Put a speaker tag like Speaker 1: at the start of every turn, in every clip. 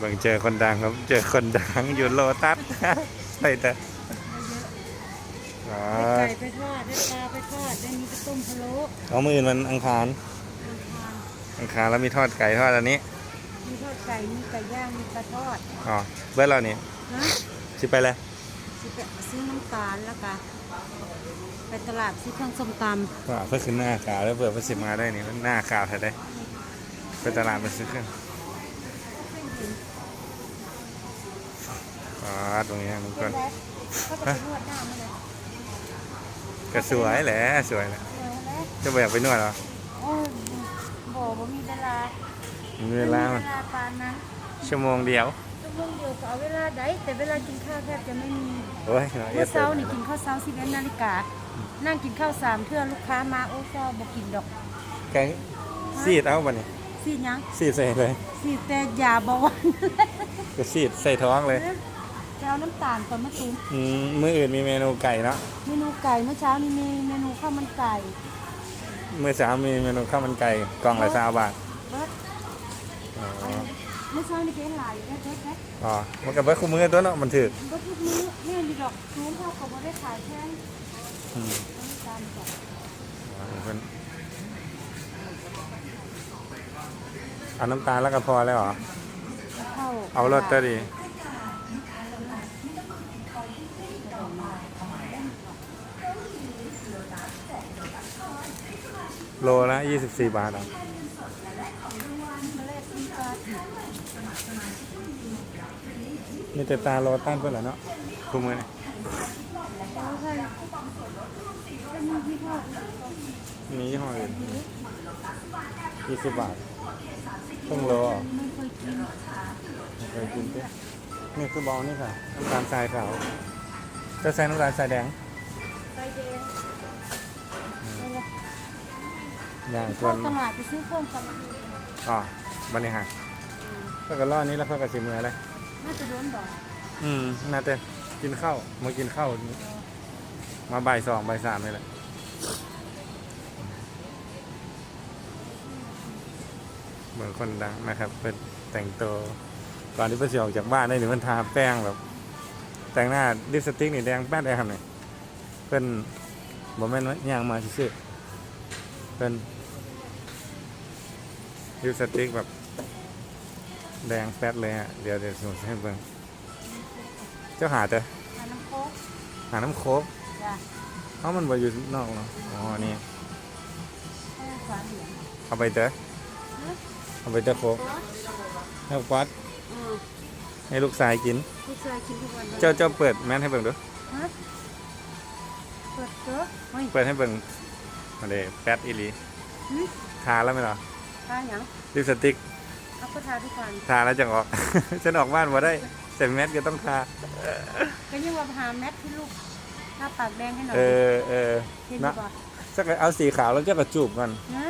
Speaker 1: บางเจอคนดังครับ เจอคนดังอยู่โลตัสไปแต่อ๋อ
Speaker 2: ไก่ไปทอดได้ปลาไปทอดได้นี้ก็ต้มพะโล้
Speaker 1: เอามื่นมันอังคาร
Speaker 2: อังคาร
Speaker 1: อังคารแล้วมีทอดไก่ทอดอันนี้
Speaker 2: มีทอดไก่มีไก่ย่างมีปลาทอด
Speaker 1: อ๋อ เบิร์ดเราเนี่
Speaker 2: ฮะ
Speaker 1: สิไปเลย
Speaker 2: สิไปซื้อน้ำตาลแล้วก็ไปตลาดซื้อเครื่องส้มต
Speaker 1: ก็เพื่อขึ้นหน้าขาวแล้วเปิดเพื่อสิมาได้นี่มันหน้าขาวถ่ายได้ไปตลาดมาซื้อเครื่อง อ๋อตรงนี้นะทุกำคน
Speaker 2: แล้วเขาจะไปนวดหน้ามาเลย
Speaker 1: ก็สวยแหละสวยแหละ
Speaker 2: เออแล้ว
Speaker 1: จะไปอยากไปนวดเหรอ
Speaker 2: โอ้ยบอกว่ามีเวลา
Speaker 1: มีเวลา
Speaker 2: เวลาปานนั้น
Speaker 1: ชั่วโมงเดียว
Speaker 2: ชั่วโมงเดียวก็เอาเวลาใดแต่เวลากินข้าวแทบจะไม่มี
Speaker 1: โอ้ย
Speaker 2: เมื่อเช้านี่กินข้าวเช้าสิบเอ็ดนาฬิกานั่งกินข้าวสามเทื่อลูกค้ามาโอ้เจ้าบอกกินดอก
Speaker 1: แกงซีดเอาบ่นี่
Speaker 2: สิหยัง
Speaker 1: ซีดใส่เลย
Speaker 2: สิแต่ยาเบาหวาน
Speaker 1: ก็ซีดใส่ท้องเลย
Speaker 2: จะเอาน้ำตาลก่อนมะตูม
Speaker 1: อืมมื้ออื่นมีเมนูไก่เนาะ
Speaker 2: เมนูไก่เมื่อเช้านี่มีเมนูข้าวมันไก่
Speaker 1: มื้อเช้ามีเมนูข้าวมันไก่กล่องละสามบาท
Speaker 2: เบิด
Speaker 1: อ๋อ
Speaker 2: เมื่อเช้านี่เป็นหลายแค่แค่แค่
Speaker 1: อ๋อมันก็เบิดคู่มือตัวเนาะมันถือ
Speaker 2: ก็ทุกมื้อแม่ดีดอกซูมเท่ากับว่าได้ขายแค่
Speaker 1: อืม
Speaker 2: น้ำตาลก่อน
Speaker 1: อ๋อเพิ่นเอาน้ำตาลแล้วก็พอแล้วเหรอ
Speaker 2: เข้า
Speaker 1: เอารสก็ดี โลละ24 บาทอะมีแต่ตาโลตั้นเพื่อนเหรอเนาะคุมือนี่
Speaker 2: เอาใช่เป็นมีที่ทอด
Speaker 1: มียี่ห้ออื่น20บาทครึ่งโลอะ
Speaker 2: ไม่เคยกิน
Speaker 1: เคยกินเต้นี่คือบอลนี่ค่ะน้ำตาลทรายขาวจะใส่น้ำตาลทรายแดง ย่างส่
Speaker 2: เข้า
Speaker 1: วน
Speaker 2: ตลาดไปซื้อเครื่องตลาด
Speaker 1: อ๋อบันนี้ฮะก็กระล่อนี้แล้วก็กระสิมืออะไร
Speaker 2: น่าจะโดนดอก
Speaker 1: อืมน่าจะกินข้าวมากินข้าวมาบ่ายสองบ่ายสามนี่แหละเหมือนคนดังนะครับเป็นแต่งตัวก่อนที่เพื่อนจะออกจากบ้านได้หรือมันทาแป้งแบบ แต่งหน้าลิปสติกนี่แดงแป๊ดเลยครับเนี่ยเพื่อนบอกแม่นว่าย่างมาซื่อๆเพื่อน ลิปสติกแบบ แดงแป๊ดเลยฮะเดี๋ยวเดี๋ยวสมมติให้เบิ่งเจ้าหาเจอ
Speaker 2: หาน้ำโค้ก
Speaker 1: หาน้ำโคก
Speaker 2: จ้ะ
Speaker 1: เอ้ามันบ่อยู่นอกเนาะอ๋อนี่
Speaker 2: ให้ฝาเหลือง
Speaker 1: เอาไปเจอเอาไปเจอโคกให้ปัด
Speaker 2: อืม
Speaker 1: ให้ลูกชายกิน
Speaker 2: ผู้ชายกินทุกวันเลย
Speaker 1: เจ้าเจ้าเปิดแมสให้เบิ่งดู
Speaker 2: ฮะเปิดเจอเฮ้ย
Speaker 1: เปิดให้เบิ่งมาเดแป๊ดอีหลี
Speaker 2: หึ
Speaker 1: ทาแล้วไหมเหรอ
Speaker 2: ทาหยัง
Speaker 1: ลิปสติก
Speaker 2: เอาก็ทาทุกวัน
Speaker 1: ทาแล้วจะออก ฉันออกบ้านมาได้แต่แมสก็ต้องทา
Speaker 2: ก็ยังว่าหาแมทที่ลูกทาปากแดงให้หน่อย
Speaker 1: เออเออ
Speaker 2: เห็น
Speaker 1: นะ
Speaker 2: ดีกว่า
Speaker 1: สักเอาสีขาวแล้วเจ้ากระจูบกัน
Speaker 2: ฮะ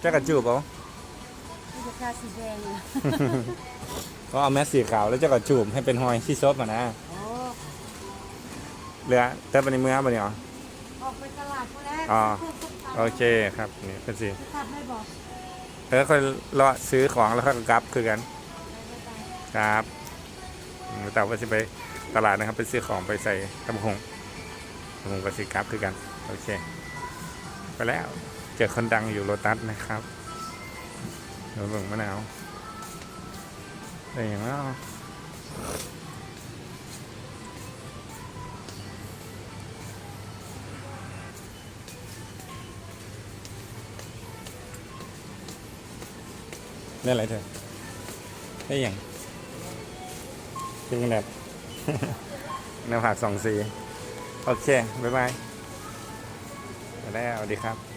Speaker 1: เจ้ากระจูบเอา
Speaker 2: นี่จะทาสีแดงอะ
Speaker 1: ก็เอาแมสสีขาวแล้วเจ้ากระจูบให้เป็นหอยที่ซบอะนะ
Speaker 2: โอ้
Speaker 1: เหลือแต่ปันนี้มือปันนี้อ๋ อ
Speaker 2: ออกไปตลาดก็แล้ว
Speaker 1: อ๋อ
Speaker 2: ซื้อพวกตา
Speaker 1: โอเคครับนี่เป็นสี
Speaker 2: จะทำให้บอก
Speaker 1: แล้วค่อยรอซื้อของแล้วค่อยกลับคือกันครับอืมแต่ว่าสิไปตลาดนะครับ ไปซื้อของไปใส่ตำหงตำหงกับสิกลับคือกันโอเค ไปแล้วเจอคนดังอยู่โลตัสนะครับเดี๋ยวเบิ่งมะนาวได้อย่างแล้ว ได้อะไรเถอะได้อย่างเป็นแบบแนวผักสองสี โอเค บ๊ายบายไปแล้วสวัสดีครับ